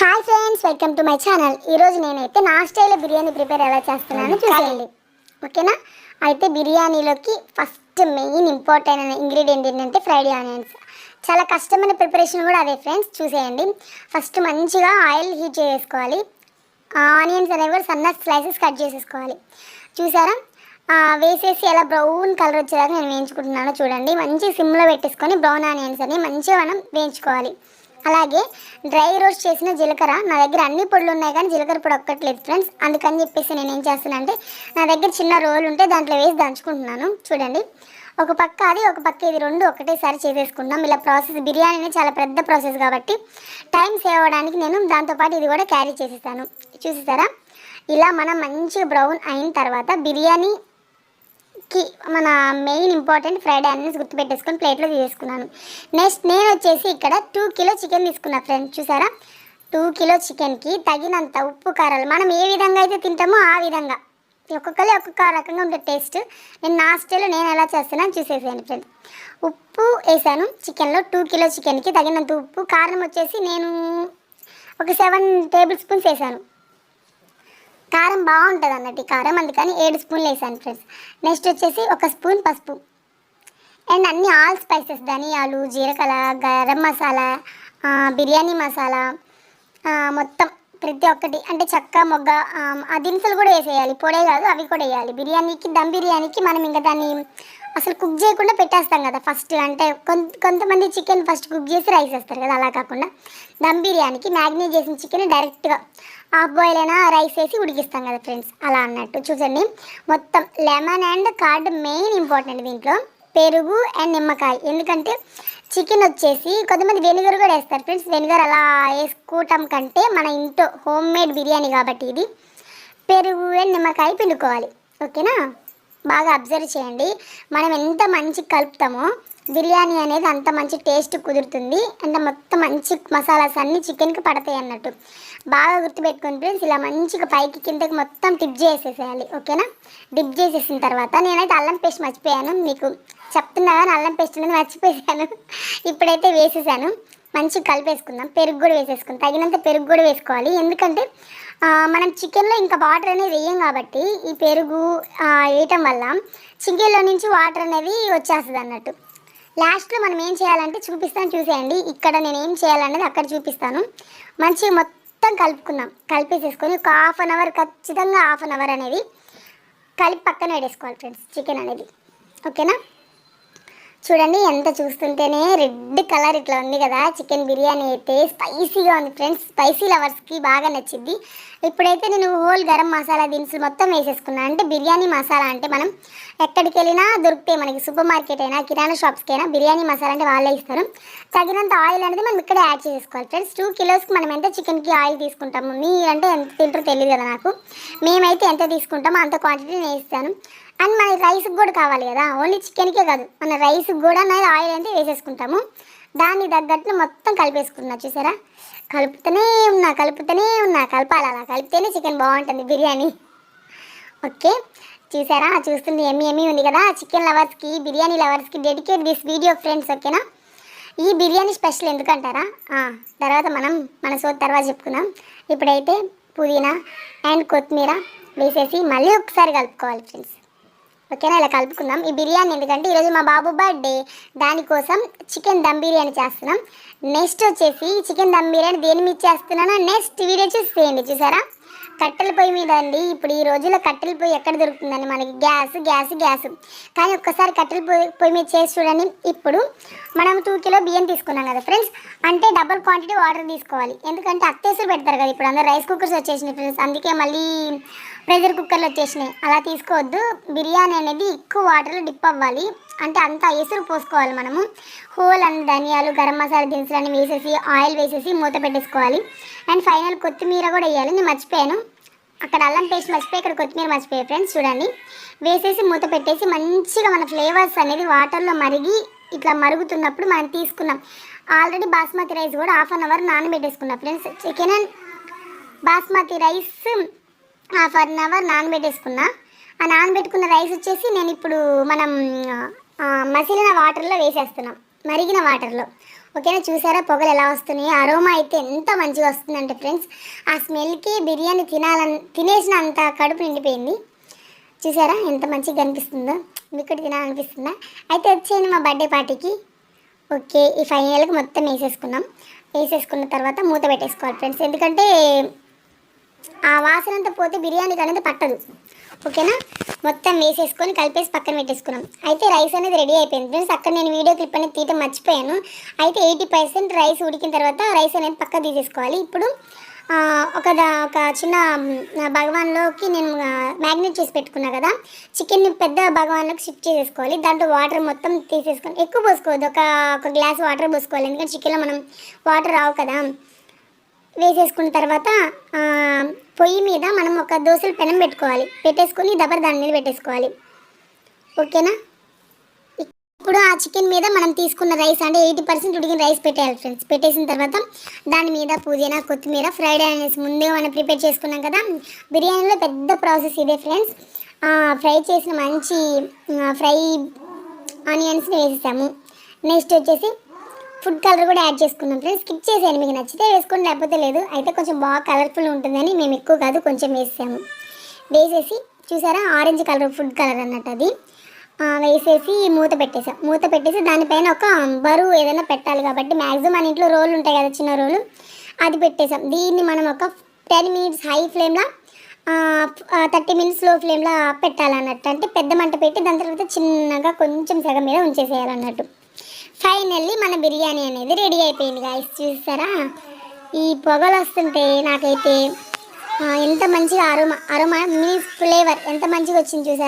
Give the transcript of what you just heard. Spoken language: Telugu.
Hi friends welcome to my channel ఈరోజు నేనైతే నా స్టైల్లో బిర్యానీ ప్రిపేర్ ఎలా చేస్తున్నానో చూసేయండి. ఓకేనా అయితే బిర్యానీలోకి ఫస్ట్ మెయిన్ ఇంపార్టెంట్ అయిన ఇంగ్రీడియంట్ ఏంటంటే ఫ్రైడ్ ఆనియన్స్ చాలా కష్టమైన ప్రిపరేషన్ కూడా అదే ఫ్రెండ్స్ చూసేయండి. ఫస్ట్ మంచిగా ఆయిల్ హీట్ చేసుకోవాలి. ఆనియన్స్ అనేవి కూడా సన్న స్లైసెస్ కట్ చేసేసుకోవాలి. చూసారా? వేసేసి ఎలా బ్రౌన్ కలర్ వచ్చేదాకా నేను వేయించుకుంటున్నాను చూడండి. మంచి సిమ్లో పెట్టేసుకొని బ్రౌన్ ఆనియన్స్ అని మంచిగా మనం వేయించుకోవాలి. అలాగే డ్రై రోస్ట్ చేసిన జీలకర్ర నా దగ్గర అన్ని పొడులు ఉన్నాయి కానీ జీలకర్ర పొడి ఒక్కట్లేదు ఫ్రెండ్స్. అందుకని చెప్పేసి నేను ఏం చేస్తానంటే నా దగ్గర చిన్న రోల్ ఉంటే దాంట్లో వేసి దంచుకుంటున్నాను. చూడండి. ఒక పక్క అది ఒక పక్క ఇది రెండు ఒకటేసారి చేసేసుకుందాం. ఇలా ప్రాసెస్ బిర్యానీ చాలా పెద్ద ప్రాసెస్ కాబట్టి టైం సేవ్ అవ్వడానికి నేను దాంతోపాటు ఇది కూడా క్యారీ చేసేస్తాను. చూసేసారా? ఇలా మనం మంచిగా బ్రౌన్ అయిన తర్వాత బిర్యానీ కి మన మెయిన్ ఇంపార్టెంట్ ఫ్రైడ్ ఆనియన్స్ గుర్తుపెట్టేసుకొని ప్లేట్లో తీసేసుకున్నాను. నెక్స్ట్ నేను వచ్చేసి ఇక్కడ టూ కిలో చికెన్ తీసుకున్నా ఫ్రెండ్స్ చూసారా? టూ కిలో చికెన్కి తగినంత ఉప్పు కారాలు. మనం ఏ విధంగా అయితే తింటామో ఆ విధంగా. ఒక్కొక్కరి ఒక్కొక్క రకంగా ఉండే టేస్ట్ నేను నా స్టైల్లో నేను ఎలా చేస్తున్నాను చూసేసాను ఫ్రెండ్స్ ఉప్పు వేసాను చికెన్లో టూ కిలో చికెన్కి తగినంత ఉప్పు కారం వచ్చేసి నేను ఒక సెవెన్ టేబుల్ స్పూన్స్ వేసాను. కారం బాగుంటుంది అన్నట్టు ఈ కారం అందుకని ఏడు స్పూన్లు వేసాను ఫ్రెండ్స్. నెక్స్ట్ వచ్చేసి ఒక స్పూన్ పసుపు. అండ్ అన్ని ఆల్ స్పైసెస్ ధనియాలు జీలకర్ర గరం మసాలా బిర్యానీ మసాలా మొత్తం ప్రతి ఒక్కటి. అంటే చక్క మొగ్గ ఆ, ఆ దినుసులు కూడా వేసేయాలి. పొడే కాదు అవి కూడా వేయాలి. బిర్యానీకి దమ్ బిర్యానీకి మనం ఇంకా దాన్ని అసలు కుక్ చేయకుండా పెట్టేస్తాం కదా ఫస్ట్ అంటే కొంత కొంతమంది చికెన్ ఫస్ట్ కుక్ చేసి రైస్ వేస్తారు కదా అలా కాకుండా. దమ్ బిర్యానీకి మ్యాగ్నేట్ చేసిన చికెన్ డైరెక్ట్గా హాఫ్ బాయిల్ అయినా రైస్ వేసి ఉడికిస్తాం కదా ఫ్రెండ్స్ అలా అన్నట్టు. చూడండి మొత్తం lemon and curd main important దీంట్లో. పెరుగు అండ్ నిమ్మకాయ. ఎందుకంటే చికెన్ వచ్చేసి కొంతమంది వెనిగర్ కూడా వేస్తారు. ఫ్రెండ్స్ వెనిగర్ అలా వేసుకోవటం కంటే మన ఇంట్లో హోమ్ మేడ్ బిర్యానీ కాబట్టి ఇది పెరుగు అండ్ నిమ్మకాయ పిండుకోవాలి. ఓకేనా? బాగా అబ్జర్వ్ చేయండి. మనం ఎంత మంచి కలుపుతామో బిర్యానీ అనేది అంత మంచి టేస్ట్ కుదురుతుంది. అంటే మొత్తం మంచి మసాలాస్ అన్నీ చికెన్కి పడతాయి అన్నట్టు. బాగా గుర్తుపెట్టుకుని ఫ్రెండ్స్ ఇలా మంచిగా పైకి కిందకి మొత్తం టిప్ చేసేసేయాలి. ఓకేనా? డిప్ చేసేసిన తర్వాత నేనైతే అల్లం పేస్ట్ మర్చిపోయాను. మీకు చెప్తున్నా కానీ అల్లం పేస్ట్ అనేది మర్చిపోయాను. ఇప్పుడైతే వేసేసాను. మంచిగా కలిపేసుకుందాం. పెరుగు కూడా వేసేసుకుందాం. తగినంత పెరుగు కూడా వేసుకోవాలి. ఎందుకంటే మనం చికెన్లో ఇంకా వాటర్ అనేది వేయం కాబట్టి ఈ పెరుగు వేయటం వల్ల చికెన్లో నుంచి వాటర్ అనేది వచ్చేస్తుంది అన్నట్టు. లాస్ట్లో మనం ఏం చేయాలంటే చూపిస్తాను చూసేయండి. ఇక్కడ నేను ఏం చేయాలనేది అక్కడ చూపిస్తాను. మంచిగా మొత్తం కలుపుకుందాం. కలిపేసేసుకొని ఒక హాఫ్ అన్ అవర్ ఖచ్చితంగా హాఫ్ అన్ అవర్ అనేది కలిపి పక్కన పెట్టేసుకోవాలి ఫ్రెండ్స్. చికెన్ అనేది. ఓకేనా? చూడండి ఎంత చూస్తుంటేనే రెడ్ కలర్ ఇట్లా ఉంది కదా చికెన్ బిర్యానీ అయితే. స్పైసీగా ఉంది ఫ్రెండ్స్ స్పైసీ లవర్స్కి బాగా నచ్చింది. ఇప్పుడైతే నేను హోల్ గరం మసాలా దినుసులు మొత్తం వేసేసుకున్నాను అంటే బిర్యానీ మసాలా అంటే మనం ఎక్కడికి వెళ్ళినా దొరుకుతాయి మనకి సూపర్ మార్కెట్ అయినా కిరాణా షాప్స్కి అయినా బిర్యానీ మసాలా అంటే వాళ్ళే ఇస్తారు. తగినంత ఆయిల్ అనేది మనం ఇక్కడే యాడ్ చేసుకోవాలి ఫ్రెండ్స్. టూ కిలోస్కి మనం ఎంత చికెన్కి ఆయిల్ తీసుకుంటాము? మీరంటే ఎంత తింటారో తెలియదు కదా నాకు. మేమైతే ఎంత తీసుకుంటామో అంత క్వాంటిటీ నేను ఇస్తాను అండ్ మన రైస్కి కూడా కావాలి కదా. ఓన్లీ చికెన్కే కాదు. మన రైస్కి కూడా అనేది ఆయిల్ అయితే వేసేసుకుంటాము. దాన్ని తగ్గట్టు మొత్తం కలిపేసుకున్నా చూసారా? కలుపుతూనే ఉన్నా కలుపుతూనే ఉన్నా. కలపాలి అలా. కలిపితేనే చికెన్ బాగుంటుంది బిర్యానీ. ఓకే చూసారా? చూస్తుంది ఎమ్మి ఎమ్మి ఉంది కదా? చికెన్ లవర్స్కి బిర్యానీ లవర్స్కి డెడికేట్ దిస్ వీడియో ఫ్రెండ్స్ ఓకేనా ఈ బిర్యానీ స్పెషల్ ఎందుకంటారా? తర్వాత మనం మన సో తర్వాత చెప్పుకుందాం. ఇప్పుడైతే పుదీనా అండ్ కొత్తిమీర వేసేసి మళ్ళీ ఒకసారి కలుపుకోవాలి ఫ్రెండ్స్ ఓకేనా? ఇలా కలుపుకుందాం. ఈ బిర్యానీ ఎందుకంటే ఈరోజు మా బాబు బర్త్డే. దానికోసం చికెన్ దమ్ బిర్యానీ చేస్తున్నాం. నెక్స్ట్ వచ్చేసి చికెన్ దమ్ బిర్యానీ దేని మీద చేస్తున్నానో నెక్స్ట్ వీడియో చూసి చేయండి చూసారా? కట్టెల పొయ్యి మీద అండి. ఇప్పుడు ఈ రోజుల్లో కట్టెల పొయ్యి ఎక్కడ దొరుకుతుందండి మనకి? Gas gas gas. కానీ ఒక్కసారి కట్టెల పొయ్యి పొయ్యి మీద చేసి చూడండి. ఇప్పుడు మనం టూ కిలో బియ్యం తీసుకున్నాం కదా ఫ్రెండ్స్. అంటే డబల్ క్వాంటిటీ వాటర్ తీసుకోవాలి. ఎందుకంటే అత్తేసులు పెడతారు కదా ఇప్పుడు అందరు. రైస్ కుక్కర్స్ వచ్చేసినాయి ఫ్రెండ్స్. అందుకే మళ్ళీ ప్రెషర్ కుక్కర్లు వచ్చేసినాయి. అలా తీసుకోవద్దు. బిర్యానీ అనేది ఎక్కువ వాటర్లో డిప్ అవ్వాలి. అంటే అంత ఎసురు పోసుకోవాలి మనము. హోల్ అండ్ ధనియాలు గరం మసాలా దినుసులు అన్ని వేసేసి ఆయిల్ వేసేసి మూత పెట్టేసుకోవాలి. అండ్ ఫైనల్ కొత్తిమీర కూడా వేయాలి. నేను మర్చిపోయాను. అక్కడ అల్లం పేస్ట్ మర్చిపోయి ఇక్కడ కొత్తిమీర మర్చిపోయాయి ఫ్రెండ్స్? చూడండి. వేసేసి మూత పెట్టేసి మంచిగా మన ఫ్లేవర్స్ అనేది వాటర్లో మరిగి ఇట్లా మరుగుతున్నప్పుడు మనం తీసుకున్నాం. ఆల్రెడీ బాస్మతి రైస్ కూడా half an hour నానబెట్టేసుకున్నాం friends. Chicken and basmati rice half an hour నానబెట్టేసుకున్నా. ఆ నానబెట్టుకున్న రైస్ వచ్చేసి నేను ఇప్పుడు మనం మసిలిన వాటర్లో వేసేస్తున్నాం. మరిగిన వాటర్లో. ఓకేనా? చూసారా? పొగలు ఎలా వస్తున్నాయి? అరోమా అయితే ఎంత మంచిగా వస్తుందంటే ఫ్రెండ్స్ ఆ స్మెల్కి బిర్యానీ తినాలని తినేసిన అంత కడుపు నిండిపోయింది. చూసారా? ఎంత మంచిగా కనిపిస్తుందో. మీకు తినాలనిపిస్తుందా? అయితే వచ్చేయండి మా బర్త్డే పార్టీకి. ఓకే ఈ ఫైనల్కి మొత్తం వేసేసుకున్నాం. వేసేసుకున్న తర్వాత మూత పెట్టేసుకోవాలి ఫ్రెండ్స్. ఎందుకంటే ఆ వాసన అంతా పోతే బిర్యానీకి అనేది పట్టదు. ఓకేనా? మొత్తం వేసేసుకొని కలిపేసి పక్కన పెట్టేసుకున్నాం. అయితే రైస్ అనేది రెడీ అయిపోయింది. ఫ్రెండ్స్ అక్కడ నేను వీడియో క్లిప్ అనేది తీయటం మర్చిపోయాను. అయితే ఎయిటీ పర్సెంట్ రైస్ ఉడికిన తర్వాత రైస్ అనేది పక్క తీసేసుకోవాలి. ఇప్పుడు ఒక ఒక చిన్న భగవాన్లోకి నేను మ్యాగ్నెట్ చేసి పెట్టుకున్నా కదా చికెన్ని పెద్ద భగవాన్లోకి షిఫ్ట్ చేసేసుకోవాలి. దాంట్లో వాటర్ మొత్తం తీసేసుకొని ఎక్కువ పోసుకోవద్దు. ఒక ఒక గ్లాస్ వాటర్ పోసుకోవాలి. ఎందుకంటే చికెన్లో మనం వాటర్ రావు కదా. వేసేసుకున్న తర్వాత పొయ్యి మీద మనం ఒక దోశల పెనం పెట్టుకోవాలి. పెట్టేసుకొని దబర్ దాని మీద పెట్టేసుకోవాలి. ఓకేనా? ఇప్పుడు ఆ చికెన్ మీద మనం తీసుకున్న రైస్ అంటే ఎయిటీ పర్సెంట్ ఉడికిన రైస్ పెట్టేయాలి ఫ్రెండ్స్. పెట్టేసిన తర్వాత దాని మీద పుదీనా కొత్తిమీర ఫ్రైడ్ ఆనియన్స్ ముందే మనం ప్రిపేర్ చేసుకున్నాం కదా. బిర్యానీలో పెద్ద ప్రాసెస్ ఇదే ఫ్రెండ్స్. ఫ్రై చేసిన మంచి ఫ్రై ఆనియన్స్ని వేసేసాము. నెక్స్ట్ వచ్చేసి ఫుడ్ కలర్ కూడా యాడ్ చేసుకున్నాం ఫ్రెండ్స్. స్కిప్ చేసేయండి మీకు నచ్చితే వేసుకోండి లేకపోతే లేదు. అయితే కొంచెం బాగా కలర్ఫుల్ ఉంటుందని మేము ఎక్కువ కాదు కొంచెం వేసాము. వేసేసి చూసారా? ఆరెంజ్ కలర్ ఫుడ్ కలర్ అన్నట్టు అది. వేసేసి మూత పెట్టేసాం. మూత పెట్టేసి దానిపైన ఒక బరువు ఏదైనా పెట్టాలి కాబట్టి మ్యాక్సిమం మన ఇంట్లో రోలు ఉంటాయి కదా చిన్న రోలు. అది పెట్టేసాం. దీన్ని మనం ఒక టెన్ మినిట్స్ హై ఫ్లేమ్లో థర్టీ మినిట్స్లో ఫ్లేమ్లో పెట్టాలన్నట్టు. అంటే పెద్ద మంట పెట్టి దాని తర్వాత చిన్నగా కొంచెం సగం మీద ఉంచేసేయాలన్నట్టు. ఫైనల్లీ మన బిర్యానీ అనేది రెడీ అయిపోయింది గాయస్ చూసారా? ఈ పొగలు వస్తుంటే నాకైతే ఎంత మంచిగా అరుమ అరుమ మీన్స్ ఫ్లేవర్ ఎంత మంచిగా వచ్చింది చూసారా?